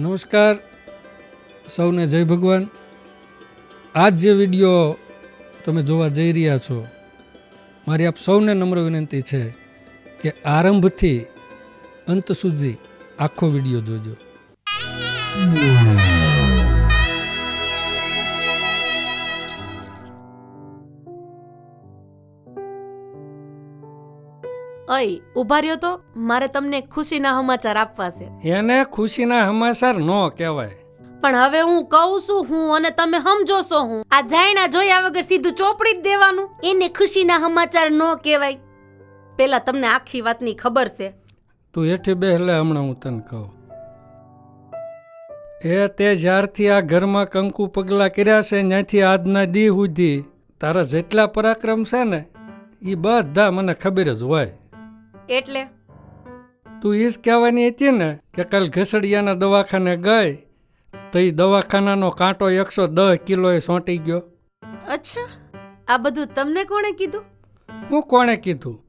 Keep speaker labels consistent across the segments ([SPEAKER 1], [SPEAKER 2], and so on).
[SPEAKER 1] નમસ્કાર. સૌને જય ભગવાન. આજ જે વીડિયો તમે જોવા જઈ રહ્યા છો, મારી આપ સૌને નમ્ર વિનંતી છે કે આરંભથી અંત સુધી આખો વીડિયો જોજો.
[SPEAKER 2] અય ઊભા રહ્યો તો મારે તમને ખુશીના સમાચાર આપવા છે.
[SPEAKER 1] એને ખુશીના સમાચાર ન કહેવાય.
[SPEAKER 2] પણ હવે હું કહું છું હું અને તમે સમજો છો હું. આ જાયણા જોયા વગર સીધું ચોપડી જ દેવાનું. એને ખુશીના સમાચાર ન કહેવાય. પેલા તમને આખી વાતની ખબર છે.
[SPEAKER 1] તું હેઠી બેહલે હમણાં હું તને કહું. એ તે જ્યારથી આ ઘરમાં કંકુ પગલાં કર્યા છે ત્યાંથી આજના દી સુધી તારા જેટલા પરાક્રમ છે ને એ બધા મને ખબર જ હોય.
[SPEAKER 2] એટલે?
[SPEAKER 1] તું એ જ કહેવાની હતી ને કે કાલ ઘસડિયાના દવાખાને ગઈ તો એ દવાખાનાનો કાંટો એકસો દસ કિલોએ સોંટી ગયો.
[SPEAKER 2] અચ્છા. આ બધું તમને કોણે કીધું?
[SPEAKER 1] હું કોણે કીધું?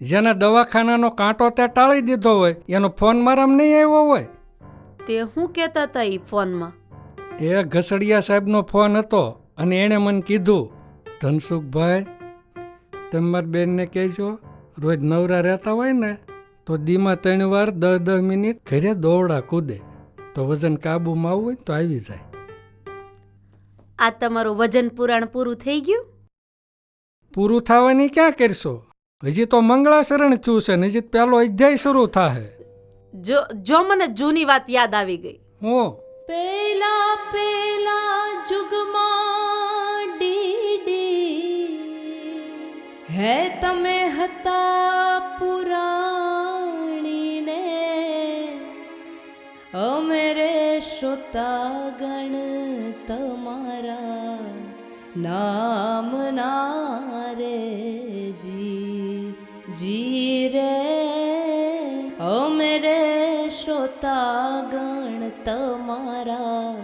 [SPEAKER 1] જેને દવાખાનાનો કાંટો ત્યાં ટાળી દીધો હોય એનો ફોન મારામાં નહીં આવ્યો હોય.
[SPEAKER 2] તે હું કહેતા હતા એ ફોનમાં?
[SPEAKER 1] એ ઘસડિયા સાહેબનો ફોન હતો અને એણે મને કીધું ધનસુખભાઈ તમે મારી બેનને કહેજો રોજ નવરા રહેતા હોય ને તો દીમાં ત્રણ વાર દસ દસ મિનિટ ઘરે દોડા કૂદે. તો વજન કાબૂમાં આવવું હોય તો આવી જાય.
[SPEAKER 2] આ તમારું વજન પુરાણ પૂરું થઈ ગયું?
[SPEAKER 1] પૂરું થવાની ક્યાં કરશો? હજી તો મંગળાશરણ થયું છે ને હજી પહેલો અધ્યાય શરૂ થાય
[SPEAKER 2] જો જો મને જૂની વાત યાદ આવી ગઈ.
[SPEAKER 1] હું.
[SPEAKER 2] પેલા પેલા જુગમાં હે તમે હતા પુરાણીને, અમે રે શ્રોતાગણ તમારા નામ રે જી જી રે. અમે રે શ્રોતાગણ તમારા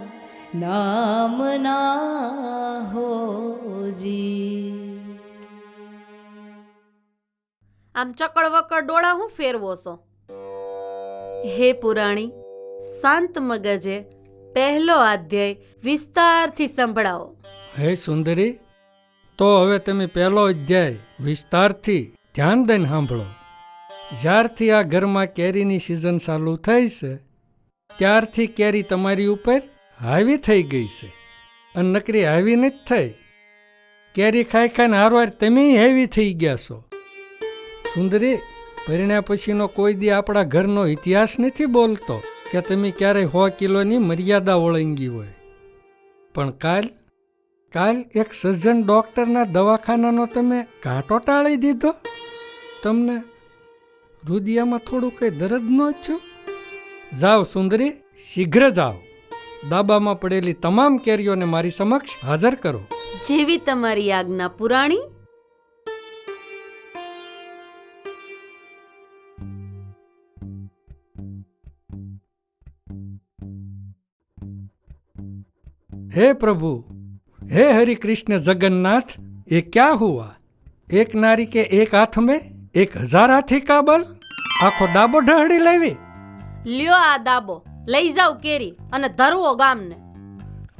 [SPEAKER 2] નામ ના હો આમ ચકડ વકડ ડોળા હું ફેરવો છો? હે પુરાણી, શાંત મગજે પહેલો અધ્યાય વિસ્તારથી સંભળાવો.
[SPEAKER 1] હે સુંદરી, તો હવે તમે પહેલો અધ્યાય વિસ્તારથી ધ્યાન દઈને સાંભળો. જ્યારથી આ ઘરમાં કેરીની સિઝન ચાલુ થઈ છે, ત્યારથી કેરી તમારી ઉપર હાવી થઈ ગઈ છે અને નકરી હાવી નથી થઈ. કેરી ખાઈ ખાઈને હારવાર તમે હેવી થઈ ગયા છો. સુંદરી પરિણ્યા પછીનો કોઈ દી આપણા ઘરનો ઇતિહાસ નથી બોલતો કે તમે ક્યારેય સો કિલોની મર્યાદા ઓળંગી હોય. પણ કાલ કાલ એક સજ્જન ડૉક્ટરના દવાખાનાનો તમે ઘાંટો ટાળી દીધો? તમને રુદિયામાં થોડું કંઈ દર્દ ન છો જાઓ સુંદરી, શીઘ્ર જાઓ. દાબામાં પડેલી તમામ કેરીઓને મારી સમક્ષ હાજર કરો.
[SPEAKER 2] જેવી તમારી આજ્ઞા પુરાણી
[SPEAKER 1] हे प्रभु हे हरि कृष्ण जगन्नाथ ये क्या हुआ एक नारी के एक हाथ में एक हजार हाथी का बल આખો ડાબો ઢહડી લેવી
[SPEAKER 2] લ્યો આ દાબો લઈ જાવ કેરી અને ધરવો ગામને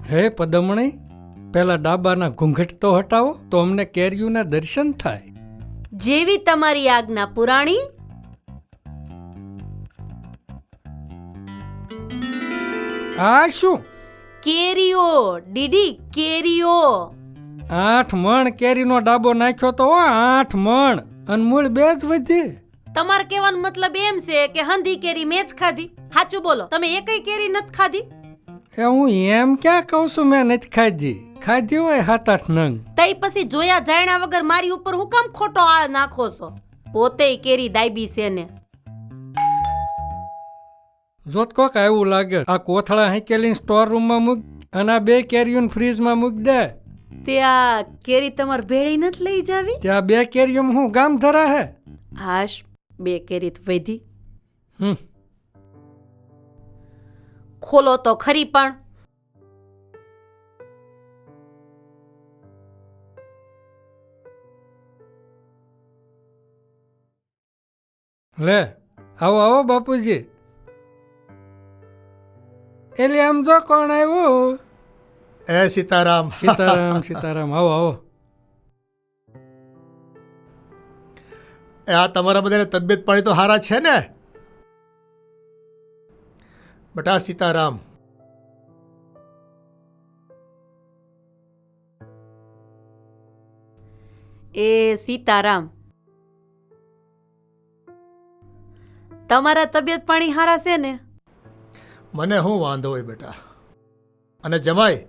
[SPEAKER 1] હે પદમણી પેલા ડાબાના ઘૂંઘટ તો હટાવો તો અમને કેરીઓના દર્શન થાય
[SPEAKER 2] જેવી તમારી આજ્ઞા પુરાણી
[SPEAKER 1] આ શું
[SPEAKER 2] કેરીઓ ડીડી કેરીઓ.
[SPEAKER 1] આઠ મણ કેરીનો ડાબો નાખ્યો તો આઠ મણ. અને મૂળ બે જ વધી.
[SPEAKER 2] તમારે કહેવાનો મતલબ એમ છે કે હંધી કેરી મેં જ ખાધી. સાચું બોલો તમે એકય કેરી નથી ખાધી?
[SPEAKER 1] એ હું એમ ક્યાં કહું છું મેં નથી ખાધી. ખાધી હોય હાથ આઠ નંગ.
[SPEAKER 2] તઈ પછી જોયા જાણ્યા વગર મારી ઉપર હું કામ ખોટો આ નાખો છો? પોતે કેરી દાયબી છે ને.
[SPEAKER 1] જોત કોક એવું લાગે. આ કોથળા હેકેલી સ્ટોર રૂમમાં મૂક અને આ બે કેરીઓને ફ્રીજમાં મૂક દે.
[SPEAKER 2] ત્યાં કેરી તમારે ભેળી નથી લઈ જાવી?
[SPEAKER 1] ત્યાં બે કેરીઓ હું ગામ ધરા હે
[SPEAKER 2] હાશ બે કેરી તો વધી.
[SPEAKER 1] હમ.
[SPEAKER 2] ખોલો તો ખરી પણ.
[SPEAKER 1] લે આવો આવો બાપુજી. એટલે આમ જો કોણ આવ્યું?
[SPEAKER 3] એ સીતારામ.
[SPEAKER 1] સીતારામ સીતારામ. આવો આવો.
[SPEAKER 3] એ આ તમારા બધાને તબિયત પાણી તો સારા છે ને? બટા સીતારામ.
[SPEAKER 2] એ સીતારામ. તમારા તબિયત પાણી હારા છે ને?
[SPEAKER 3] મને શું વાંધો હોય બેટા? અને જમાઈ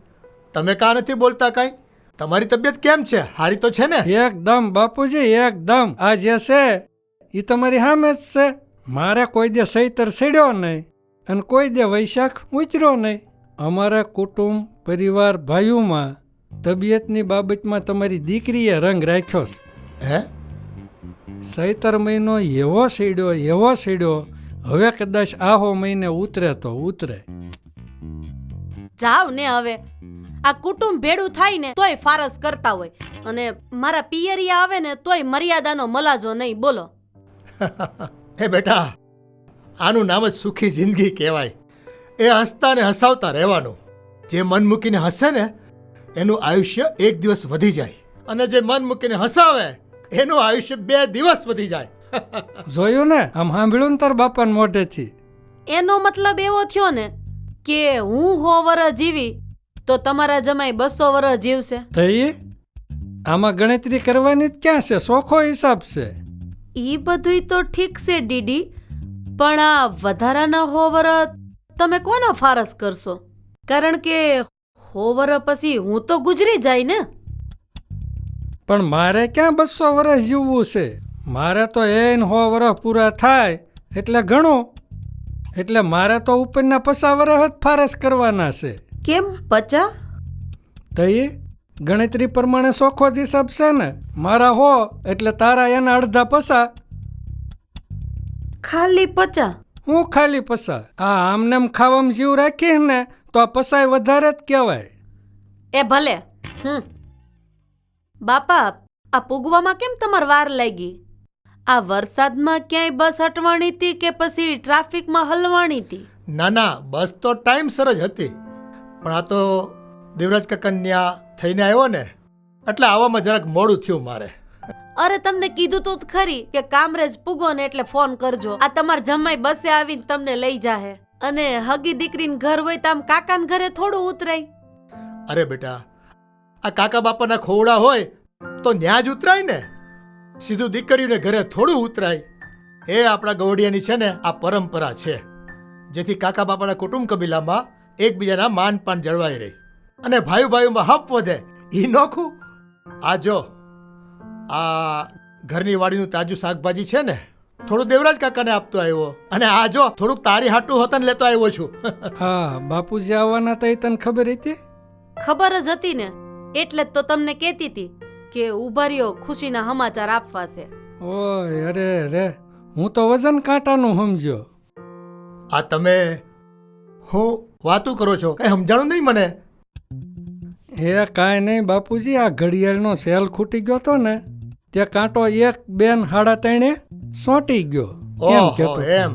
[SPEAKER 3] તમે કાં નથી બોલતા કાંઈ? તમારી તબિયત કેમ છે? હારી તો છે ને?
[SPEAKER 1] એકદમ બાપુજી એકદમ. આ જે છે એ તમારી સામે જ છે. મારે કોઈ દે સૈતર સડ્યો નહીં અને કોઈ દે વૈશાખ ઉતર્યો નહીં. અમારા કુટુંબ પરિવાર ભાઈઓમાં તબિયતની બાબતમાં તમારી દીકરીએ રંગ રાખ્યો છે.
[SPEAKER 3] હે?
[SPEAKER 1] સૈતર મહિનો એવો સીડ્યો એવો સડ્યો હવે કદાચ આહો મહિને ઉતરે તો ઉતરે.
[SPEAKER 2] જાવ ને હવે. આ કુટુંબ ભેડું થાય ને તોય ફારસ કરતા હોય. અને મારા પિયરિયા આવે ને તોય મર્યાદાનો મલાજો નહીં બોલો.
[SPEAKER 3] હે બેટા આનું નામ જ સુખી જિંદગી કહેવાય. એ હસતા ને હસાવતા રહેવાનું. જે મન મૂકીને હસે ને એનું આયુષ્ય એક દિવસ વધી જાય. અને જે મન મૂકીને હસાવે એનું આયુષ્ય બે દિવસ વધી જાય.
[SPEAKER 1] જોયું ને? આમ સાંભળ્યું ને તાર બાપાને મોઢેથી?
[SPEAKER 2] એનો મતલબ એવો થયો ને કે હું હો વરસ જીવી તો તમારા જમાઈ બસો વરસ જીવશે.
[SPEAKER 1] થઈ આમાં ગણતરી કરવાની જ ક્યાં છે? સોખો હિસાબ છે.
[SPEAKER 2] એ બધુંય તો ઠીક છે ડીડી પણ આ વધારાના હો વરસ તમે કોના ફારસ કરશો? કારણ કે હો વરસ પછી હું તો ગુજરી જાય ને.
[SPEAKER 1] પણ મારે ક્યાં બસો વર્ષ જીવવું છે? મારે તો એન હો વરસ પૂરા થાય એટલે ઘણું એટલે મારે તો ઉપરના પસા વરસ જ ફારસ કરવાના છે.
[SPEAKER 2] કેમ? પચા?
[SPEAKER 1] તઈ ગણતરી પ્રમાણે સોખો જ હિસાબ છે ને. મારા હો એટલે તારા એના અડધા પસા.
[SPEAKER 2] ખાલી પચા?
[SPEAKER 1] હું ખાલી પસા. આ આમનેમ ખાવામ જીવ રાખીએ ને તો આ પસાય વધારે જ કહેવાય.
[SPEAKER 2] એ ભલે. હમ. બાપા આ પૂગવામાં કેમ તમારે વાર લાગી? આ વરસાદમાં ક્યાંય બસ હટવાની હતી કે પછી ટ્રાફિકમાં હલવાની હતી?
[SPEAKER 3] ના ના બસ તો ટાઈમસર જ હતી. પણ આ તો દેવરાજ કકન્યા થઈને આવ્યો ને એટલે આવવામાં જરાક મોડું થયું મારે.
[SPEAKER 2] અરે તમને કીધું તો ખરી કે કામરેજ પૂગો ને એટલે ફોન કરજો. આ તમાર જમાઈ બસે આવીને તમને લઈ જાહે. અને હગી દીકરીને ઘર હોય તો આમ કાકાના ઘરે થોડું ઉતરાય.
[SPEAKER 3] અરે બેટા આ કાકા બાપાના ખોવડા હોય તો ન્યા જ ઉતરાય ને. સીધું દીકરીઓને ઘરે થોડું ઉતરાય. એ આપણા ગવડિયાની છે ને આ પરંપરા છે. જેથી કાકા બાપાના કુટુંબ કબીલામાં એકબીજાના માન પાન જળવાઈ રહી. અને ભાઈ ભાઈઓમાં હપ વધે. એ નોખું આ જો આ ઘરની વાડીનું તાજું શાકભાજી છે ને થોડું દેવરાજ કાકાને આપતો આવ્યો. અને આ જો થોડુંક તારી હાટું હોતન લેતો આવ્યો છું.
[SPEAKER 1] હા બાપુજી આવવાના તો તને ખબર હતી?
[SPEAKER 2] ખબર જ હતી ને. એટલે જ તો તમને કહેતી હતી. કે ઊભા રહ્યો ખુશીના સમાચાર આપવા છે.
[SPEAKER 1] ઓય અરે રે હું તો વજન કાંટાનું સમજ્યો.
[SPEAKER 3] આ તમે હું વાતું કરો છો? કઈ સમજાણું નહીં મને?
[SPEAKER 1] એ કાંઈ નહીં બાપુજી આ ઘડિયાળનો સેલ ખૂટી ગયો તો ને તે કાંટો એક બેન હાડા ત્રણે સોંટી ગયો.
[SPEAKER 3] એમ
[SPEAKER 1] કેતો?
[SPEAKER 3] એમ.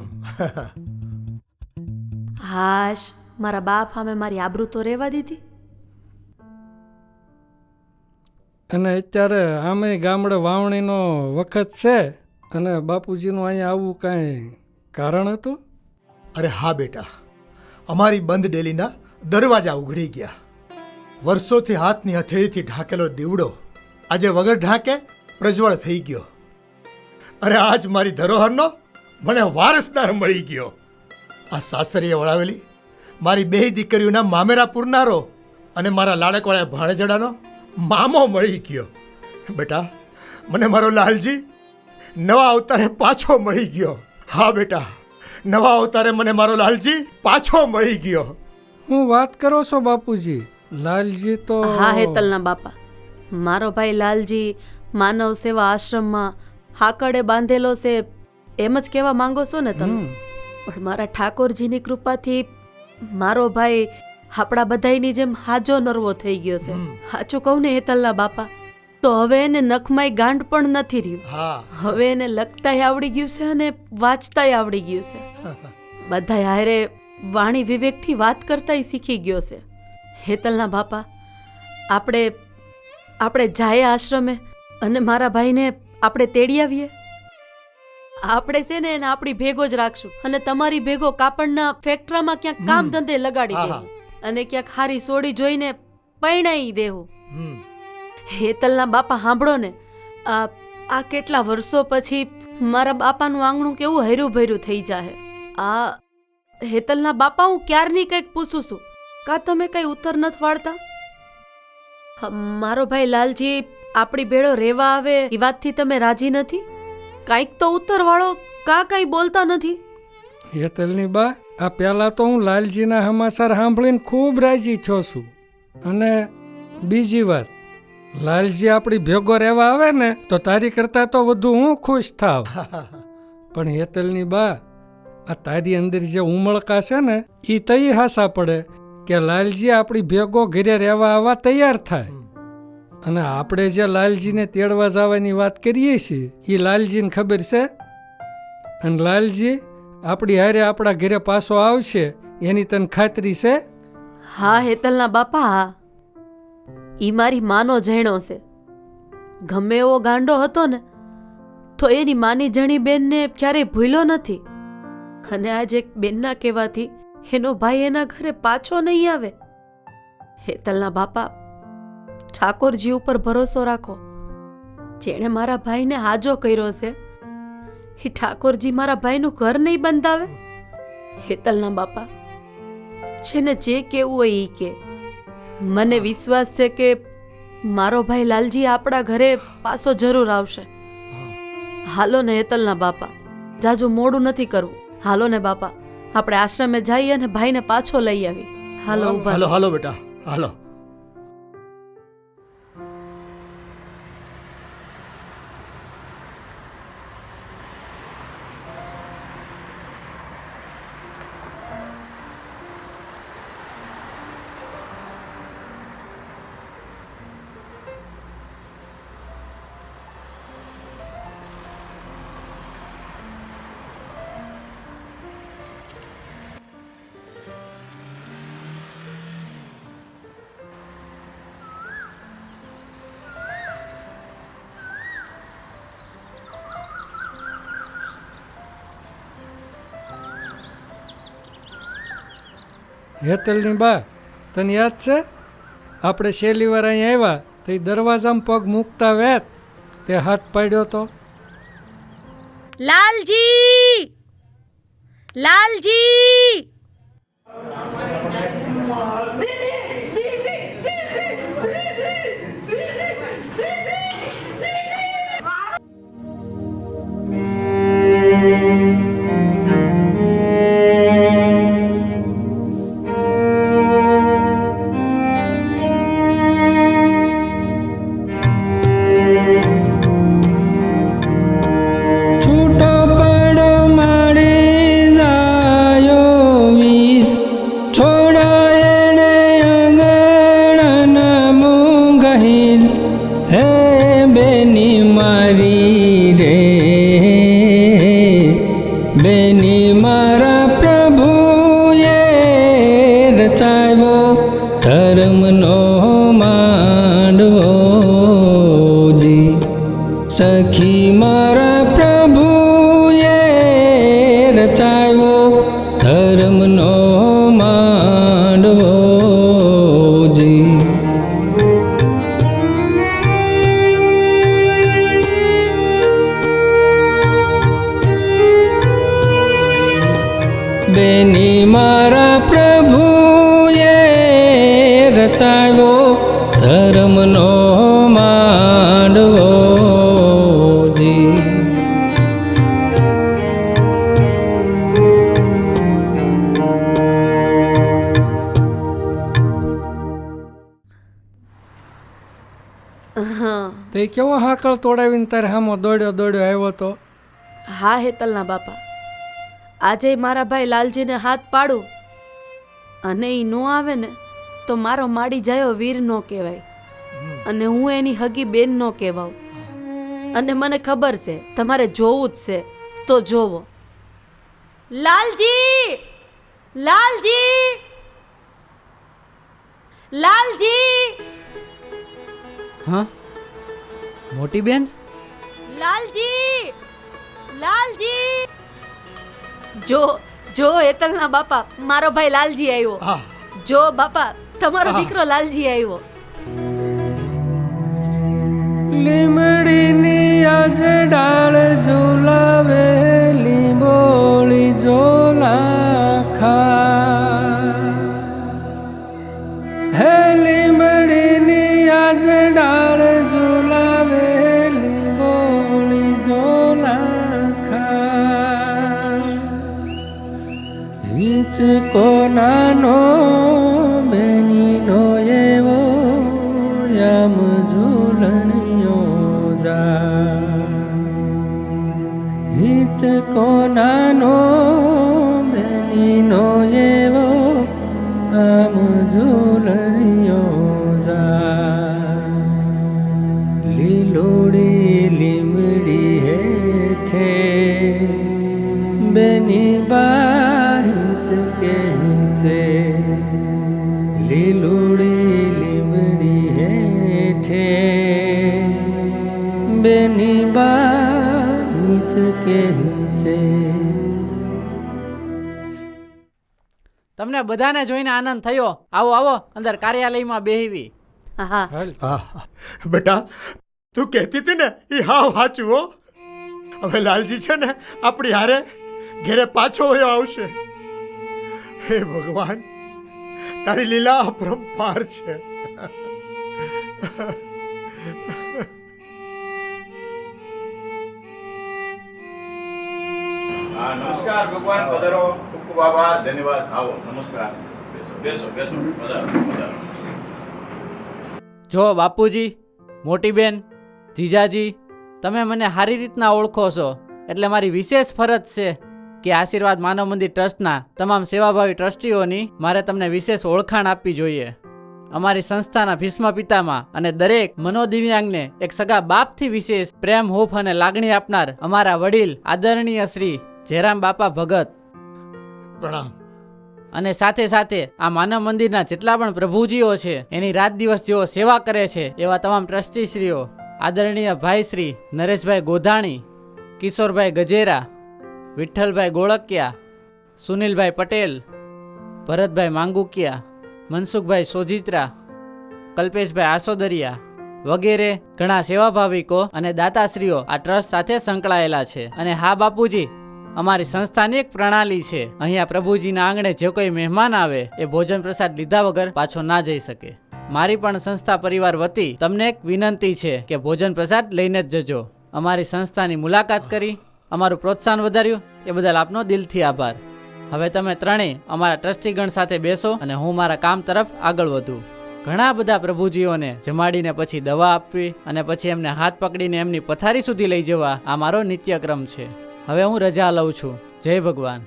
[SPEAKER 2] હાશ મારા બાપ સામે મારી આબરૂ તો રહેવા દીધી.
[SPEAKER 1] અને અત્યારે આમે ગામડે વાવણીનો વખત છે અને બાપુજીનું અહીંયા આવવું કાંઈ કારણ હતું?
[SPEAKER 3] અરે હા બેટા, અમારી બંધ ડેલીના દરવાજા ઉઘડી ગયા. વર્ષોથી હાથની હથેળીથી ઢાંકેલો દીવડો આજે વગર ઢાંકે પ્રજ્વળ થઈ ગયો. અરે આજ મારી ધરોહરનો મને વારસદાર મળી ગયો. આ સાસરીએ વળાવેલી મારી બે દીકરીઓના મામેરા પૂરનારો અને મારા લાડકવાળા ભાણેજડાનો મામો મળી ગયો. બેટા મને મારો લાલજી નવા અવતારે પાછો મળી ગયો. હા બેટા નવા અવતારે મને મારો લાલજી પાછો મળી ગયો.
[SPEAKER 1] હું વાત કરો છો બાપુજી? લાલજી તો
[SPEAKER 2] હા હેતલના બાપા. મારો ભાઈ લાલજી માનવ સેવા આશ્રમમાં હાકડે બાંધેલો છે એમ જ કહેવા માંગો છો ને તમે? પણ મારા ઠાકોરજીની કૃપાથી મારો ભાઈ આપણા બધાયની જેમ હાજો નરવો થઈ ગયો છે. સાચું કહું ને હેતલના બાપા તો હવે એને નખમાય ગાંઠ પણ નથી રહ્યું. હવે એને લખતાય આવડી ગયું છે અને વાંચતાય આવડી ગયું છે. બધા હારે વાણી વિવેકથી વાત કરતાય શીખી ગયો છે. હેતલના બાપા આપણે આપણે જાય આશ્રમે અને મારા ભાઈને આપણે તેડી આવીએ. આપણે છે ને એને આપણી ભેગો જ રાખશું અને તમારી ભેગો કાપડના ફેક્ટરીમાં ક્યાંક કામ ધંધે લગાડી. દેવું. અને ક્યાંક હારી સોડી જોઈને પૈણાઈ દેવો હેતલના બાપા સાંભળો ને. આ આ કેટલા વર્ષો પછી મારા બાપાનું આંગણું કેવું હૈરું ભૈરું થઈ જાહે. આ હેતલના બાપા હું ક્યારની કંઈક પૂછું છું? કા તમે કઈ ઉત્તર નથી વાળતા? મારો ભાઈ લાલજી આપણી ભેળો રહેવા આવે એ વાતથી તમે રાજી નથી? કાંઈક તો ઉત્તર વાળો કા કઈ બોલતા નથી?
[SPEAKER 1] હેતલની બા આ પહેલાં તો હું લાલજીના સમાચાર સાંભળીને ખૂબ રાજી થયો છું. અને બીજી વાત લાલજી આપણી ભેગો રહેવા આવે ને તો તારી કરતાં તો વધુ હું ખુશ થાવ. પણ હેતલની બા આ તારી અંદર જે ઉમળકા છે ને એ તઈ હાસા પડે કે લાલજી આપણી ભેગો ઘરે રહેવા આવવા તૈયાર થાય. અને આપણે જે લાલજીને તેડવા જવાની વાત કરીએ છીએ એ લાલજીને ખબર છે? અને લાલજી આપણી હારે આપણા ઘરે પાછો આવશે, એની તને ખાતરી છે?
[SPEAKER 2] હા, હેતલના બાપા, હા. ઈ મારી માનો જણો છે. ગમે એવો ગાંડો હતો ને, તો એની માની જણી બેનને ક્યારેય ભૂલ્યો નથી. અને આજે એક બેનના કહેવાથી એનો ભાઈ એના ઘરે પાછો નહીં આવે. હેતલના બાપા, ઠાકોરજી ઉપર ભરોસો રાખો. જેણે મારા ભાઈને હાજો કર્યો છે એ ઠાકોરજી, મારા ભાઈનું ઘર નહીં બંધાવે? હેતલના બાપા છે ને જે કેવું હોય એ કે. મને વિશ્વાસ છે કે મારો ભાઈ લાલજી આપણા ઘરે પાછો જરૂર આવશે. હાલો ને હેતલના બાપા, જાજુ મોડું નથી કરવું. હાલો ને, બાપા, આપણે આશ્રમે જઈએ અને ભાઈને પાછો લઈ આવી. હાલો
[SPEAKER 3] હાલો હાલો, બેટા, હાલો.
[SPEAKER 1] હેતલની બા, તને યાદ છે? આપણે છેલ્લી વાર અહીં આવ્યા, તો એ દરવાજામાં પગ મૂકતા વેત, તે હાથ પાડ્યો તો.
[SPEAKER 2] લાલજી! લાલજી!
[SPEAKER 1] હાકળ તોડાવીને તારે હામો દોડ્યો દોડ્યો આવ્યો તો?
[SPEAKER 2] હા હેતલના બાપા. આજે મારા ભાઈ લાલજીને હાથ પાડું અને એ નો આવે ને તો મારો માડી જાયો વીર નો કહેવાય. અને હું એની હગી બેન નો કહેવાઉં. અને મને ખબર છે તમારે જોવું જ છે તો જોવો. લાલજી! લાલજી! લાલજી!
[SPEAKER 4] હા? મોટી બેન?
[SPEAKER 2] લાલજી! લાલજી! જો જો હેતલના બાપા મારો ભાઈ લાલજી આવ્યો. જો બાપા તમારો દીકરો લાલજી આવ્યો.
[SPEAKER 1] લીમડીની આજ ડાળ ઝુલાવે
[SPEAKER 4] কোনানো બધાને જોઈને આનંદ થયો. આવો આવો અંદર કાર્યાલયમાં બેહવી
[SPEAKER 2] હા
[SPEAKER 3] હા હા. બેટા તું કહેતી હતી ને એ હાવ સાચું હો. હવે લાલજી છે ને આપણી હારે ઘેરે પાછો વયો આવશે. હે ભગવાન તારી લીલા અપરંપાર છે.
[SPEAKER 5] નમસ્કાર ભગવાન પધારો. ખૂબ આભાર ધન્યવાદ. આવો નમસ્કાર. બેસો બેસો વધારો પધારો
[SPEAKER 4] જો બાપુજી મોટીબેન જીજાજી તમે મને સારી રીતના ઓળખો છો એટલે મારી વિશેષ ફરજ છે કે આશીર્વાદ માનવ મંદિર ટ્રસ્ટના તમામ સેવાભાવી ટ્રસ્ટીઓની મારે તમને વિશેષ ઓળખાણ આપવી જોઈએ. અમારી સંસ્થાના ભીષ્મ પિતામાં અને દરેક મનોદિવ્યાંગને એક સગા બાપથી વિશેષ પ્રેમ હોફ અને લાગણી આપનાર અમારા વડીલ આદરણીય શ્રી જયરામ બાપા ભગત
[SPEAKER 3] પ્રણામ.
[SPEAKER 4] અને સાથે સાથે આ માનવ મંદિરના જેટલા પણ પ્રભુજીઓ છે, એની રાત દિવસ જેઓ સેવા કરે છે, એવા તમામ ટ્રસ્ટીશ્રીઓ, આદરણીય ભાઈ શ્રી નરેશભાઈ ગોધાણી, કિશોરભાઈ ગજેરા, વિઠ્ઠલભાઈ ગોળકિયા, સુનિલભાઈ પટેલ, ભરતભાઈ માંગુકિયા, મનસુખભાઈ સોજિત્રા, કલ્પેશભાઈ આસોદરિયા વગેરે ઘણા સેવાભાવિકો અને દાતાશ્રીઓ આ ટ્રસ્ટ સાથે સંકળાયેલા છે. અને હા, બાપુજી અમારી સંસ્થાની એક પ્રણાલી છે. અહીંયા પ્રભુજીના આંગણે જે કોઈ મહેમાન આવે, એ ભોજન પ્રસાદ લીધા વગર પાછો ના જઈ શકે. મારી પણ સંસ્થા પરિવાર વતી તમને એક વિનંતી છે કે ભોજન પ્રસાદ લઈને જ જજો. અમારી સંસ્થાની મુલાકાત કરી, અમારું પ્રોત્સાહન વધાર્યું, એ બદલ આપનો દિલથી આભાર. હવે તમે ત્રણેય અમારા ટ્રસ્ટીગણ સાથે બેસો અને હું મારા કામ તરફ આગળ વધું. ઘણા બધા પ્રભુજીઓને જમાડીને પછી દવા આપવી અને પછી એમને હાથ પકડીને એમની પથારી સુધી લઈ જવા આ મારો નિત્યક્રમ છે. હવે હું રજા લઉં છું. જય ભગવાન.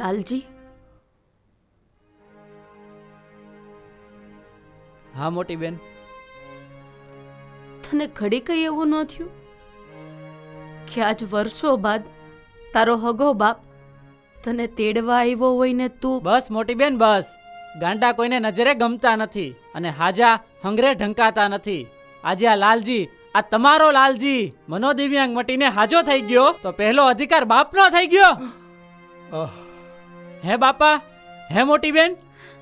[SPEAKER 2] લાલજી?
[SPEAKER 4] હા મોટી બેન.
[SPEAKER 2] તને ઘડી કઈ એવું ન થયું? કે આજ વર્ષો બાદ તારો હગો બાપ તને તેડવા આવ્યો હોય ને તું?
[SPEAKER 4] બસ મોટી બેન બસ. ગાંડા કોઈને નજરે ગમતા નથી અને હાજા હંગરે ઢંકાતા નથી. આજે આ લાલજી આ તમારો લાલજી મનોદિવ્યાંગ મટીને હાજો થઈ ગયો? તો પહેલો અધિકાર બાપનો થઈ ગયો. હે બાપા હે મોટી બેન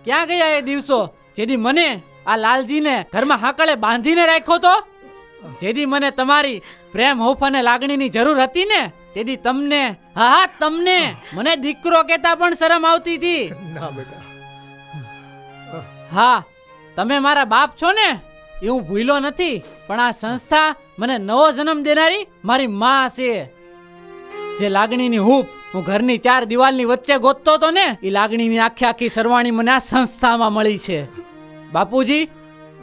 [SPEAKER 4] ક્યાં ગયા એ દિવસો જેદી મને આ લાલજીને ઘરમાં હાકળે બાંધીને રાખ્યો તો? જેદી મને તમારી પ્રેમ હોફ અને લાગણીની જરૂર હતી ને? તેથી તમને હા હા તમને. મને દીકરો કહેતા પણ શરમ આવતી હતી.
[SPEAKER 3] ના બેટા.
[SPEAKER 4] હા તમે મારા બાપ છો ને? એ હું ભૂલ્યો નથી, પણ આ સંસ્થા મને નવો જન્મ દેનારી મારી માં છે. જે લાગણીની હૂપ હું ઘરની ચાર દિવાલની વચ્ચે ગોતતો તો ને એ લાગણીની આખી આખી સરવાણી મને આ સંસ્થામાં મળી છે. બાપુજી,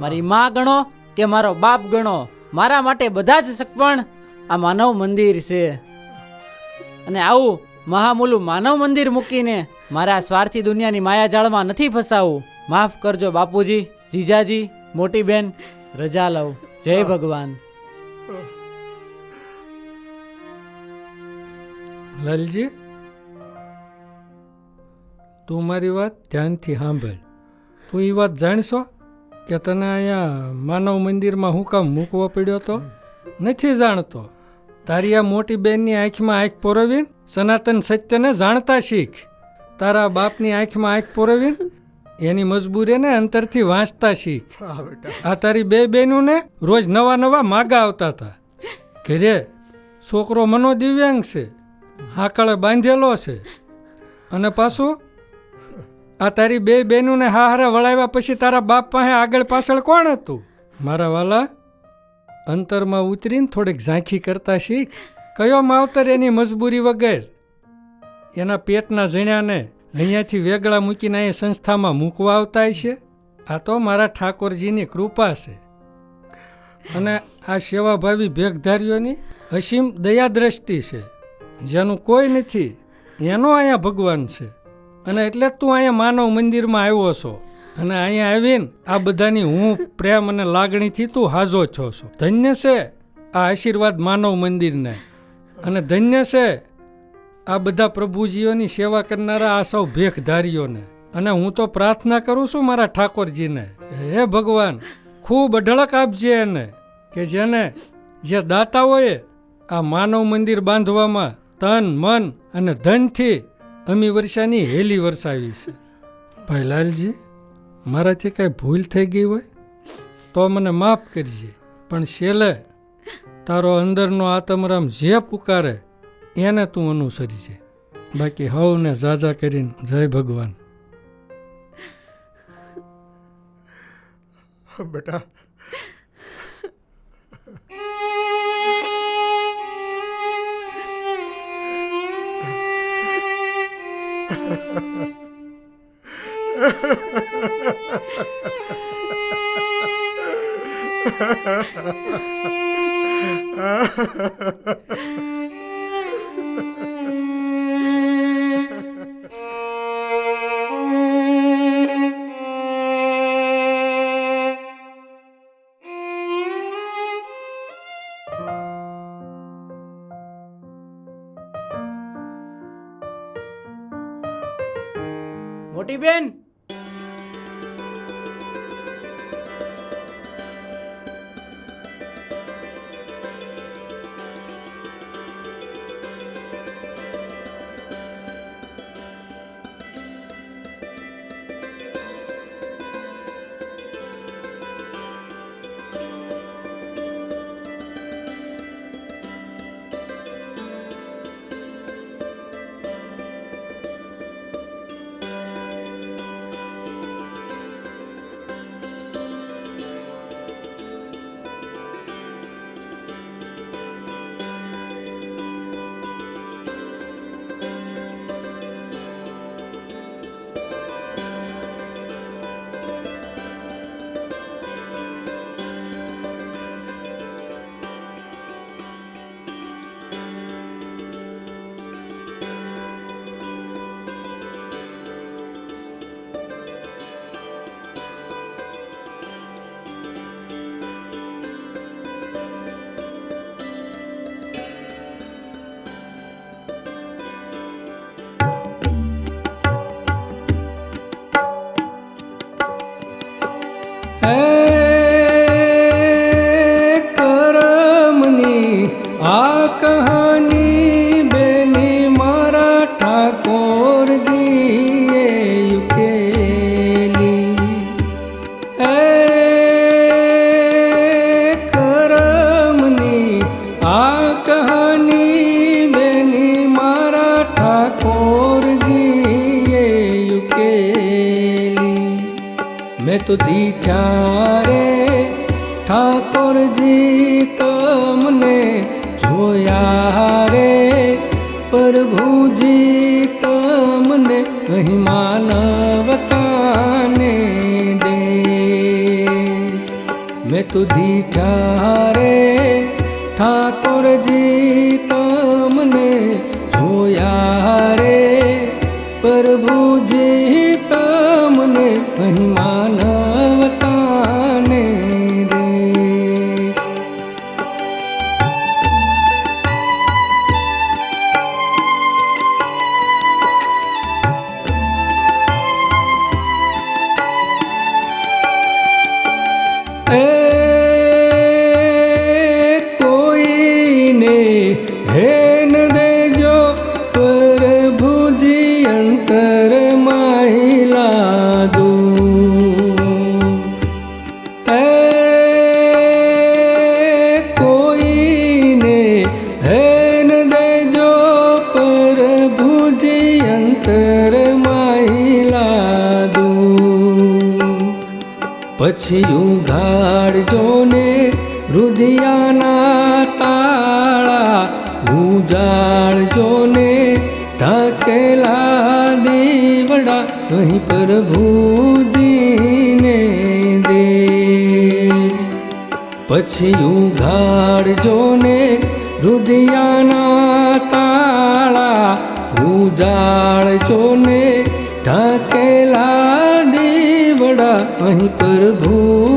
[SPEAKER 4] મારી માં ગણો કે મારો બાપ ગણો, મારા માટે બધા જ સગપણ આ માનવ મંદિર છે. અને આવું મહામૂલું માનવ મંદિર મૂકીને મારા સ્વાર્થી દુનિયાની માયાજાળમાં નથી ફસાવું. માફ કરજો બાપુજી, જીજાજી. મોટી બેન રજા લઉં. જય ભગવાન.
[SPEAKER 1] લાલજી તું મારી વાત ધ્યાનથી સાંભળ. તું એ વાત જાણશો કે તને અહીંયા માનવ મંદિરમાં હું કામ મૂકવો પડ્યો તો? નથી જાણતો. તારી આ મોટી બેનની આંખમાં આંખ પોરવીને સનાતન સત્યને જાણતા શીખ. તારા બાપની આંખમાં આંખ પોરવીને એની મજબૂરીને અંતરથી વાંચતા શીખ. આ તારી બે બહેનોને રોજ નવા નવા માગા આવતા હતા. કે રે છોકરો મનો દિવ્યાંગ છે હાકળે બાંધેલો છે. અને પાછું? આ તારી બે બહેનોને હાહારા વળાવ્યા પછી તારા બાપ પાસે આગળ પાછળ કોણ હતું? મારા વાલા અંતરમાં ઉતરીને થોડીક ઝાંખી કરતા શીખ. કયો માવતર એની મજબૂરી વગર? એના પેટના જણ્યાને અહીંયાથી વેગળા મૂકીને અહીં સંસ્થામાં મૂકવા આવતા છે? આ તો મારા ઠાકોરજીની કૃપા છે. અને આ સેવાભાવી ભેગધારીઓની અસીમ દયાદ્રષ્ટિ છે, જેનું કોઈ નથી. એનો અહીંયા ભગવાન છે. અને એટલે તું અહીંયા માનવ મંદિરમાં આવ્યો છો. અને અહીંયા આવીને આ બધાની હું પ્રેમ અને લાગણીથી તું હાજો છો છો. ધન્ય છે આ આશીર્વાદ માનવ મંદિરને. અને ધન્ય છે આ બધા પ્રભુજીઓની સેવા કરનારા આ સૌ ભેખધારીઓને. અને હું તો પ્રાર્થના કરું છું મારા ઠાકોરજીને. હે ભગવાન, ખૂબ અઢળક આપજે એને, કે જેને જે દાતાઓએ આ માનવ મંદિર બાંધવામાં તન, મન અને ધનથી અમી વર્ષાની હેલી વરસાવી છે. ભાઈ લાલજી, મારાથી કાંઈ ભૂલ થઈ ગઈ હોય? તો મને માફ કરજે, પણ છેલ્લે તારો અંદરનો આતમરામ જે પુકારે એને તું અનુસરીજે બાકી હવને ઝાઝા કરીને જય ભગવાન.
[SPEAKER 3] બેટા.
[SPEAKER 4] મોટી બેન.
[SPEAKER 1] ઠાકોરજીએ યુકેલી મેં તો દીઠા રે ઠાકોરજી તમને જોયા રે પ્રભુજી તમને અહીં માનવતાને દેશ મેં તો દીઠા રે ઠાકોરજી હેન દેજો પ્રભુજી અંતર મહિલા દુ કોઈને હેન દેજો પ્રભુજી અંતર માહિલા દુ પછી ઉઘાડજો ને રુદિયા પ્રભુજીને દેશ પછી ઉઘાડજો ને રુધિયાના તાળા ઉજાડજો ને ઢાકેલા દીવડા અહીં પ્રભુજીને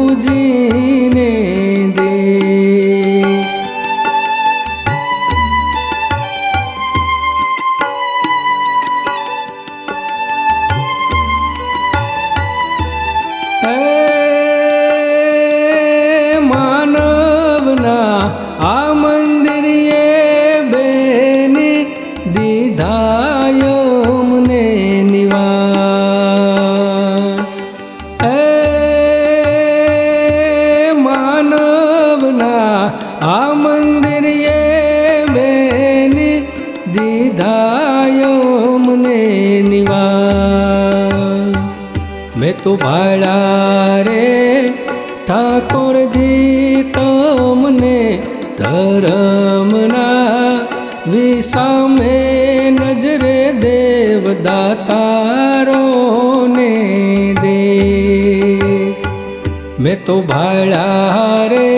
[SPEAKER 1] મેં તો ભાડા રે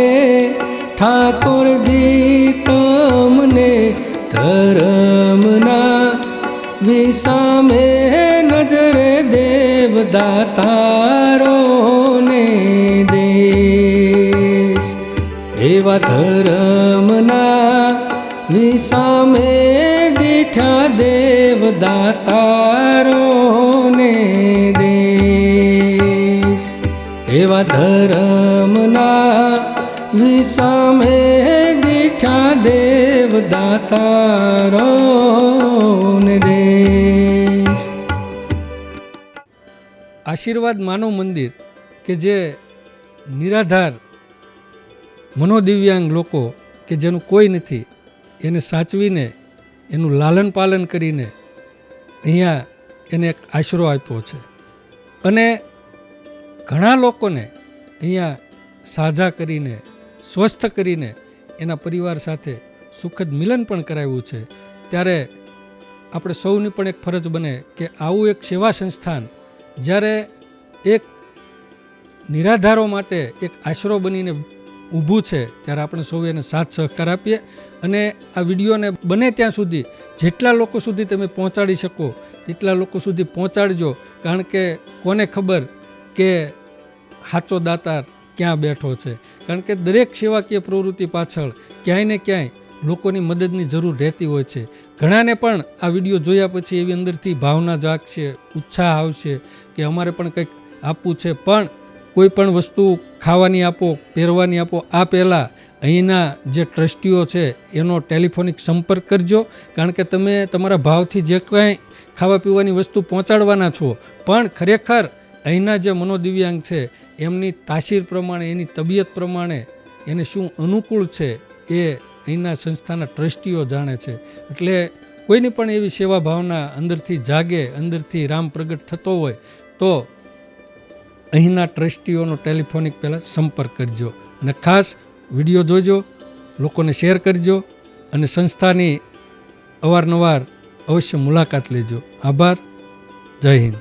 [SPEAKER 1] ઠાકોરજી તમને ધરમના વિસામે નજરે દેવદાતારોને દેશ. એવા ધરમના વિસામે દીઠા દેવદાતારો વિસામે દીઠા દેવ દાતારો દેશ. આશીર્વાદ માનવ મંદિર કે જે નિરાધાર મનોદિવ્યાંગ લોકો કે જેનું કોઈ નથી, એને સાચવીને, એનું લાલન પાલન કરીને અહીંયા એને એક આશરો આપ્યો છે. અને ઘણા લોકોને અહીંયા સાજા કરીને સ્વસ્થ કરીને એના પરિવાર સાથે સુખદ મિલન પણ કરાવ્યું છે. ત્યારે આપણે સૌની પણ એક ફરજ બને કે આવું એક સેવા સંસ્થાન જ્યારે એક નિરાધારો માટે એક આશરો બનીને ઊભું છે, ત્યારે આપણે સૌ એને સાથ સહકાર આપીએ અને આ વિડીયોને બને ત્યાં સુધી જેટલા લોકો સુધી તમે પહોંચાડી શકો, તેટલા લોકો સુધી પહોંચાડજો. કારણ કે કોને ખબર કે સાચો દાતાર ક્યાં બેઠો છે? કારણ કે દરેક સેવાકીય પ્રવૃત્તિ પાછળ ક્યાંય ને ક્યાંય લોકોની મદદની જરૂર રહેતી હોય છે. ઘણાને પણ આ વીડિયો જોયા પછી એવી અંદરથી ભાવના જાગશે, ઉત્સાહ આવશે કે અમારે પણ કંઈક આપવું છે. પણ કોઈ પણ વસ્તુ ખાવાની આપો, પહેરવાની આપો, આ પહેલાં અહીંના જે ટ્રસ્ટીઓ છે એનો ટેલિફોનિક સંપર્ક કરજો. કારણ કે તમે તમારા ભાવથી જે કાંઈ ખાવા પીવાની વસ્તુ પહોંચાડવાના છો, પણ ખરેખર અહીંના જે મનોદિવ્યાંગ છે એમની તાસીર પ્રમાણે, એની તબિયત પ્રમાણે એને શું અનુકૂળ છે એ અહીંના સંસ્થાના ટ્રસ્ટીઓ જાણે છે. એટલે કોઈની પણ એવી સેવા ભાવના અંદરથી જાગે, અંદરથી રામ પ્રગટ થતો હોય, તો અહીંના ટ્રસ્ટીઓનો ટેલિફોનિક પહેલાં સંપર્ક કરજો. અને ખાસ વીડિયો જોજો, લોકોને શેર કરજો અને સંસ્થાની અવારનવાર અવશ્ય મુલાકાત લેજો. આભાર. જય હિન્દ.